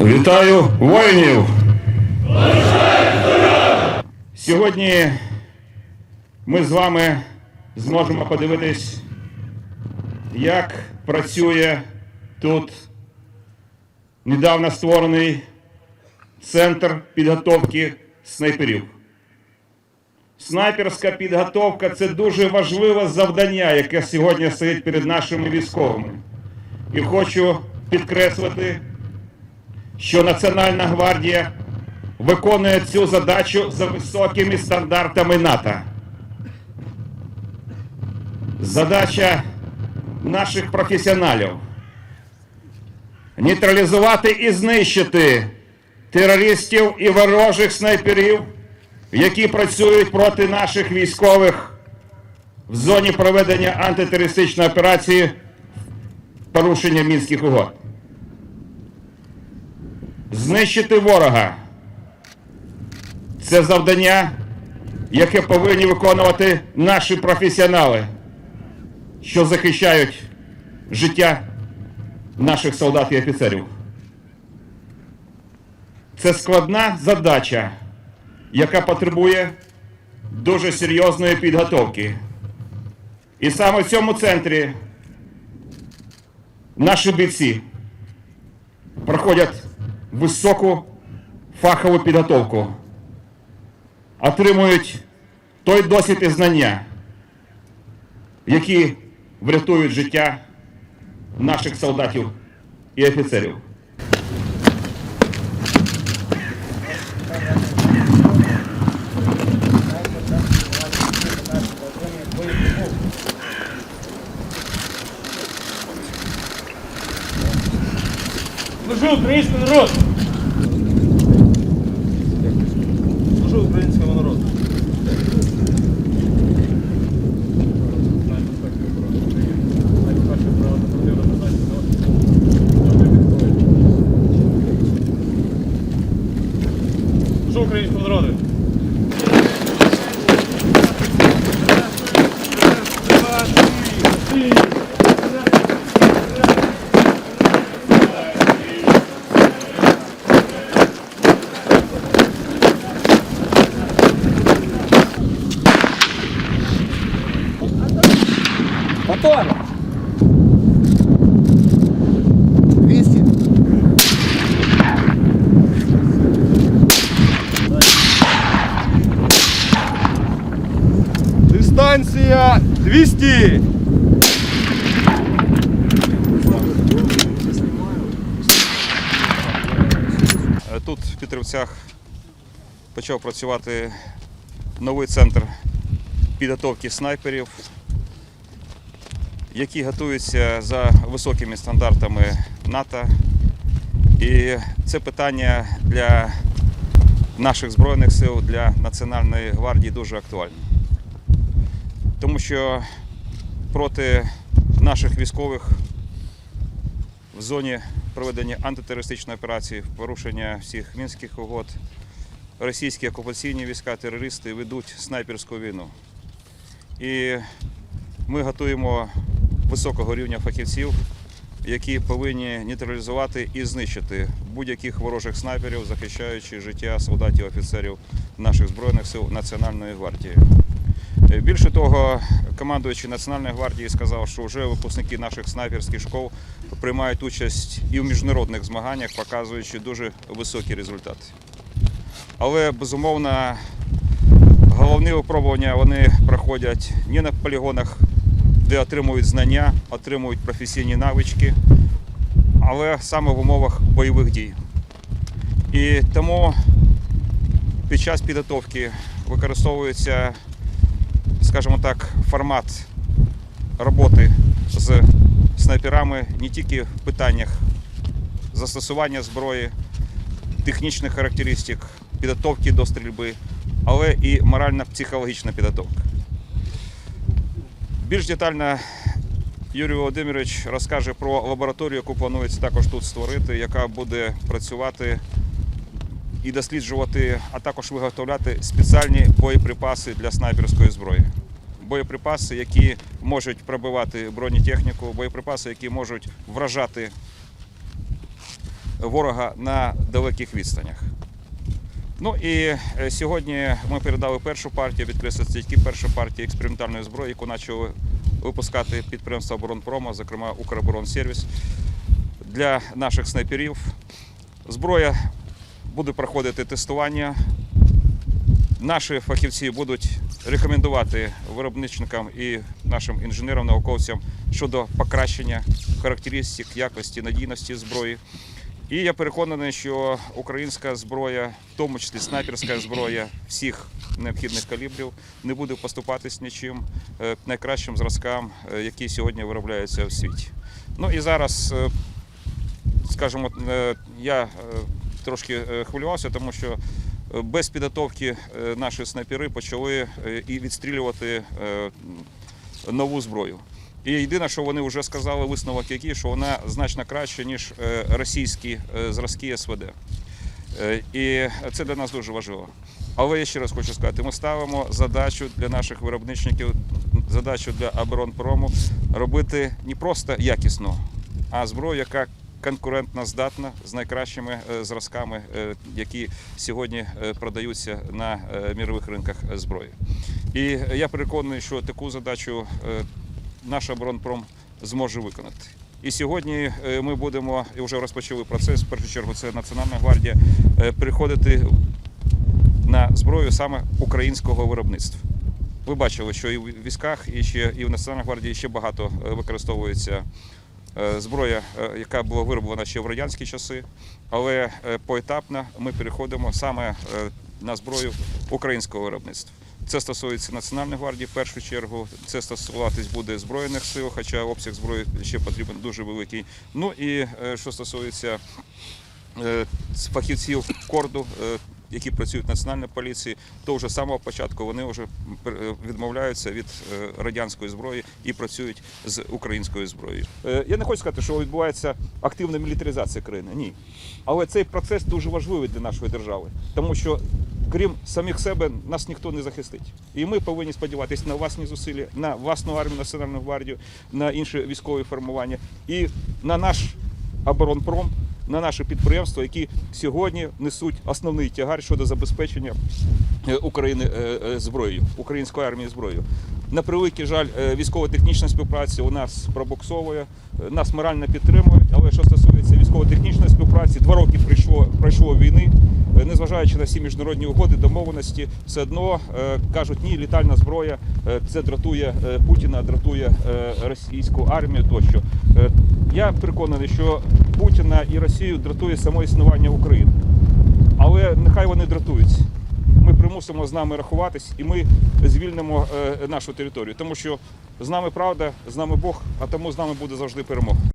Вітаю воїнів! Сьогодні ми з вами зможемо подивитись, як працює тут недавно створений центр підготовки снайперів. Снайперська підготовка це дуже важливе завдання, яке сьогодні стоїть перед нашими військовими. І хочу підкреслити, що Національна гвардія виконує цю задачу за високими стандартами НАТО. Задача наших професіоналів нейтралізувати і знищити терористів і ворожих снайперів, які працюють проти наших військових в зоні проведення антитерористичної операції порушення мінських угод знищити ворога. Це завдання, яке повинні виконувати наші професіонали, що захищають життя наших солдат і офіцерів. Це складна задача, яка потребує дуже серйозної підготовки. І саме в цьому центрі наші бійці проходять високу фахову підготовку, отримують той досвід і знання, які врятують життя наших солдатів і офіцерів. Український народ! Служу українському народу. Служу українському народу. Мотор! 200. Дистанція 200! Е, Тут в Петрівцях почав працювати новий центр підготовки снайперів, які готуються за високими стандартами НАТО. І це питання для наших Збройних сил, для Національної гвардії дуже актуальне. Тому що проти наших військових в зоні проведення антитерористичної операції, порушення всіх мінських угод, російські окупаційні війська, терористи ведуть снайперську війну. І ми готуємо високого рівня фахівців, які повинні нейтралізувати і знищити будь-яких ворожих снайперів, захищаючи життя солдатів офіцерів наших збройних сил Національної гвардії. Е, Більше того, командуючий Національної гвардії сказав, що вже випускники наших снайперських школ приймають участь і в міжнародних змаганнях, показуючи дуже високі результати. Але безумовно головні випробування вони проходять не на полігонах, де отримують знання, отримують професійні навички, але саме в умовах бойових дій. І тому під час підготовки використовується скажімо так, формат роботи з снайперами не тільки в питаннях застосування зброї, технічних характеристик, підготовки до стрільби, але і морально-психологічна підготовка. Більш детально Юрій Володимирович розкаже про лабораторію, яку планується також тут створити, яка буде працювати і досліджувати, а також виготовляти спеціальні боєприпаси для снайперської зброї. Боєприпаси, які можуть пробивати бронетехніку, боєприпаси, які можуть вражати ворога на далеких відстанях. Ну і е, сьогодні ми передали першу партію, відкрилися тільки перша партія експериментальної зброї, яку почали випускати підприємства оборонпрома, зокрема Укроборонсервіс, для наших снайперів. Зброя буде проходити тестування. Наші фахівці будуть рекомендувати виробничникам і нашим інженерам, науковцям щодо покращення характеристик, якості, надійності зброї. І я переконаний, що українська зброя, в тому числі снайперська зброя всіх необхідних калібрів, не буде поступатись нічим е, найкращим зразкам, е, які сьогодні виробляються в світі. Ну і зараз, е, скажімо, я трошки хвилювався, тому що без підготовки наші снайпери почали і відстрілювати нову зброю. І єдине, що вони вже сказали, висновок який, що вона значно краще, ніж е, російські е, зразки СВД. Е, І це для нас дуже важливо. Але я ще раз хочу сказати: ми ставимо задачу для наших виробничників, задачу для оборонпрому робити не просто якісно, а зброю, яка конкурентно здатна з найкращими зразками, які сьогодні продаються на мірових ринках зброї. І я переконаний, що таку задачу наш оборонпром зможе виконати. І сьогодні е, ми будемо і вже розпочали процес. В першу чергу це Національна гвардія е, переходити на зброю саме українського виробництва. Ви бачили, що і в військах, і ще і в Національній гвардії ще багато е, використовується зброя, яка була вироблена ще в радянські часи. Але поетапно ми переходимо саме на зброю українського виробництва. Це стосується Національної гвардії в першу чергу. Це стосуватись буде збройних сил, хоча обсяг зброї ще потрібен дуже великий. Ну і е, що стосується е, фахівців корду, е, які працюють в національній поліції, то вже з самого початку вони вже відмовляються від радянської зброї і працюють з українською зброєю. Я не хочу сказати, що відбувається активна мілітаризація країни. Ні. Але цей процес дуже важливий для нашої держави, тому що крім самих себе нас ніхто не захистить. І ми повинні сподіватися на власні зусилля, на власну армію, національну гвардію, на інші військові формування і на наш оборонпром, на наші підприємства, які сьогодні несуть основний тягар щодо забезпечення е, України е, е, зброєю, української армії зброєю. На превеликий жаль, військово-технічна співпраця у нас пробуксовує, нас морально підтримують, але що стосується військово-технічної співпраці, два роки пройшло, пройшло війни. Е, Незважаючи на всі міжнародні угоди, домовленості, все одно е, кажуть, ні, літальна зброя е, це дратує Путіна, дратує російську армію тощо. Я переконаний, що Путіна і Росію дратує само існування України. Але нехай вони дратуються. Ми примусимо з нами рахуватись, і ми звільнимо нашу територію, тому що з нами правда, з нами Бог, а тому з нами буде завжди перемога.